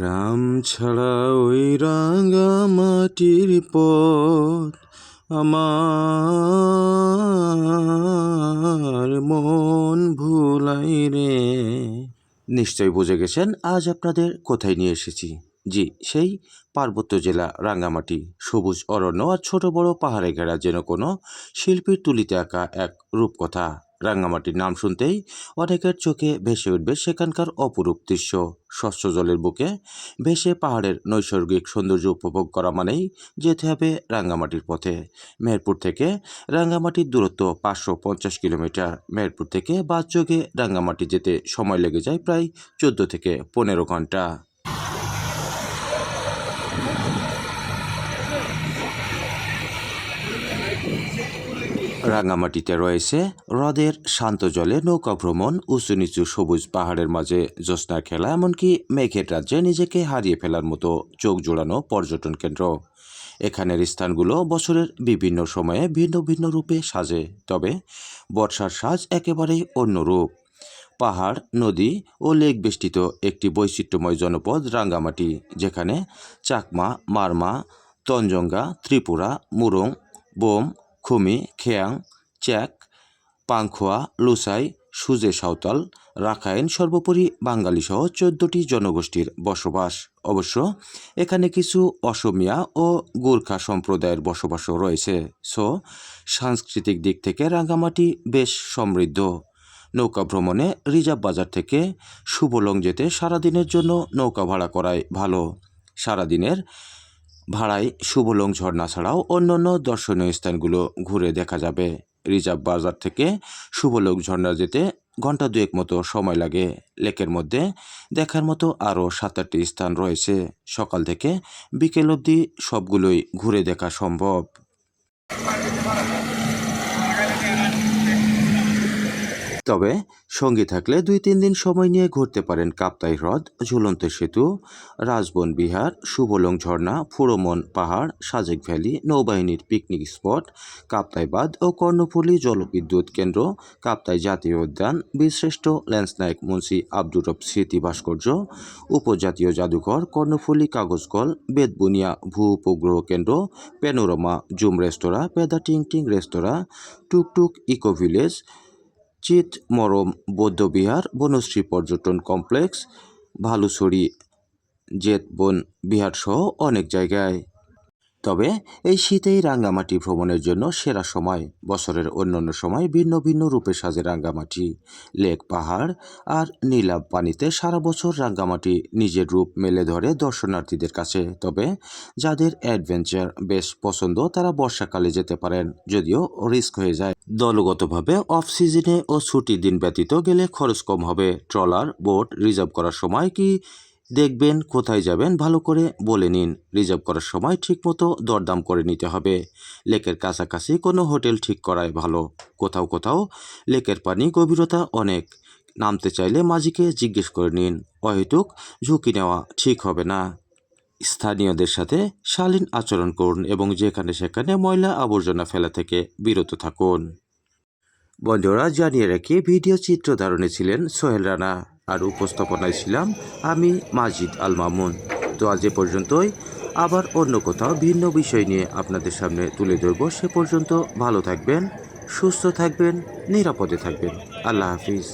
নাম ছাড়া ওই রাঙা মাটির পথ আমার মন ভুলাই রে। নিশ্চয়ই বুঝে গেছেন, আজ আপনাদের কোথায় নিয়ে এসেছি। জি, সেই পার্বত্য জেলা রাঙ্গামাটি সবুজ অরণ্য আর ছোট বড় পাহাড়ে ঘেরা যেন কোনো শিল্পীর তুলিতে আঁকা এক রূপকথা। রাঙ্গামাটির নাম শুনতেই অনেকের চোখে ভেসে উঠবে সেখানকার অপরূপ দৃশ্য। স্বচ্ছ জলের বুকে ভেসে পাহাড়ের নৈসর্গিক সৌন্দর্য উপভোগ করা মানেই যেতে হবে রাঙ্গামাটির পথে। মেহেরপুর থেকে রাঙ্গামাটির দূরত্ব পাঁচশো পঞ্চাশ কিলোমিটার। মেহেরপুর থেকে বাস যোগে রাঙ্গামাটি যেতে সময় লেগে যায় প্রায় চোদ্দ থেকে পনেরো ঘণ্টা। রাঙামাটিতে রয়েছে হ্রদের শান্ত জলে নৌকা ভ্রমণ, উঁচু নিচু সবুজ পাহাড়ের মাঝে জ্যোৎস্নার খেলা, এমনকি মেঘের রাজ্যে নিজেকে হারিয়ে ফেলার মতো চোখ জোড়ানো পর্যটন কেন্দ্র। এখানের স্থানগুলো বছরের বিভিন্ন সময়ে ভিন্ন ভিন্ন রূপে সাজে, তবে বর্ষার সাজ একেবারেই অন্যরূপ পাহাড়, নদী ও লেক বেষ্টিত একটি বৈচিত্র্যময় জনপদ রাঙ্গামাটি যেখানে চাকমা, মারমা, তঞ্জঙ্গা, ত্রিপুরা, মুরং, বোম খুমি, খেয়াং, চ্যাক, পাংখোয়া, লুসাই, সুজে সাঁওতাল, রাখাইন সর্বোপরি বাঙালি সহ চোদ্দটি জনগোষ্ঠীর বসবাস। অবশ্য এখানে কিছু অসমিয়া ও গোর্খা সম্প্রদায়ের বসবাসও রয়েছে। সো, সাংস্কৃতিক দিক থেকে রাঙ্গামাটি বেশ সমৃদ্ধ। নৌকা ভ্রমণে রিজার্ভ বাজার থেকে শুভলং যেতে সারাদিনের জন্য নৌকা ভাড়া করাই ভালো। সারাদিনের ভাড়ায় শুভলং ঝর্ণা ছাড়াও অন্যান্য দর্শনীয় স্থানগুলো ঘুরে দেখা যাবে। রিজার্ভ বাজার থেকে শুভলং ঝর্ণা যেতে ঘণ্টা দুয়েক মতো সময় লাগে। লেকের মধ্যে দেখার মতো আরও সাত আটটি স্থান রয়েছে। সকাল থেকে বিকেল অবধি সবগুলোই ঘুরে দেখা সম্ভব। তবে সঙ্গে থাকলে দুই তিন দিন সময় নিয়ে ঘুরতে পারেন কাপ্তাই হ্রদ, ঝুলন্ত সেতু, রাজবন বিহার, শুভলং ঝর্ণা, ফুরমন পাহাড়, সাজেক ভ্যালি, নৌবাহিনীর পিকনিক স্পট, কাপ্তাই বাঁধ ও কর্ণফুলী জলবিদ্যুৎ কেন্দ্র, কাপ্তাই জাতীয় উদ্যান, বীরশ্রেষ্ঠ ল্যান্সনায়ক মুন্সি আব্দুর স্মৃতি ভাস্কর্য, উপজাতীয় জাদুঘর, কর্ণফুলী কাগজকল বেদবুনিয়া ভূ উপগ্রহ কেন্দ্র, প্যানোরামা জুম রেস্তোরাঁ, পেদা টিং টিং রেস্তোরাঁ, টুকটুক ইকো ভিলেজ চিত মরম বৌদ্ধবিহার বনশ্রী পর্যটন কমপ্লেক্স ভালুছড়ি জেতবন বিহারসহ অনেক জায়গায়। তবে এই শীতেই রাঙ্গামাটি ভ্রমণের জন্য সেরা সময়। বছরের অন্যান্য সময় ভিন্ন ভিন্ন রূপে সাজে রাঙ্গামাটি লেক, পাহাড় আর নীলাভ পানিতে সারা বছর রাঙ্গামাটি নিজের রূপ মেলে ধরে দর্শনার্থীদের কাছে। তবে যাদের অ্যাডভেঞ্চার বেশ পছন্দ, তারা বর্ষাকালে যেতে পারেন, যদিও রিস্ক হয়ে যায়। দলগতভাবে অফ সিজনে ও ছুটির দিন ব্যতীত গেলে খরচ কম হবে। ট্রলার, বোট রিজার্ভ করার সময় কি দেখবেন কোথায় যাবেন ভালো করে বলে নিন। রিজার্ভ করার সময় ঠিকমতো দরদাম করে নিতে হবে। লেকের কাছাকাছি কোনো হোটেল ঠিক করাই ভালো। কোথাও কোথাও লেকের পানি গভীরতা অনেক। নামতে চাইলে মাঝিকে জিজ্ঞেস করে নিন, অহেতুক ঝুঁকি নেওয়া ঠিক হবে না? স্থানীয়দের সাথে শালীন আচরণ করুন এবং যেখানে সেখানে ময়লা আবর্জনা ফেলা থেকে বিরত থাকুন। বন্ধুরা, জানিয়ে রাখি, ভিডিও চিত্র ধারণে ছিলেন সোহেল রানা। আর উপস্থাপনায় ছিলাম আমি মাজিদ আল মামুন। তো আজ এ পর্যন্তই। আবার অন্য কোথাও ভিন্ন বিষয় নিয়ে আপনাদের সামনে তুলে ধরব। সে পর্যন্ত ভালো থাকবেন, সুস্থ থাকবেন, নিরাপদে থাকবেন। আল্লাহ হাফিজ।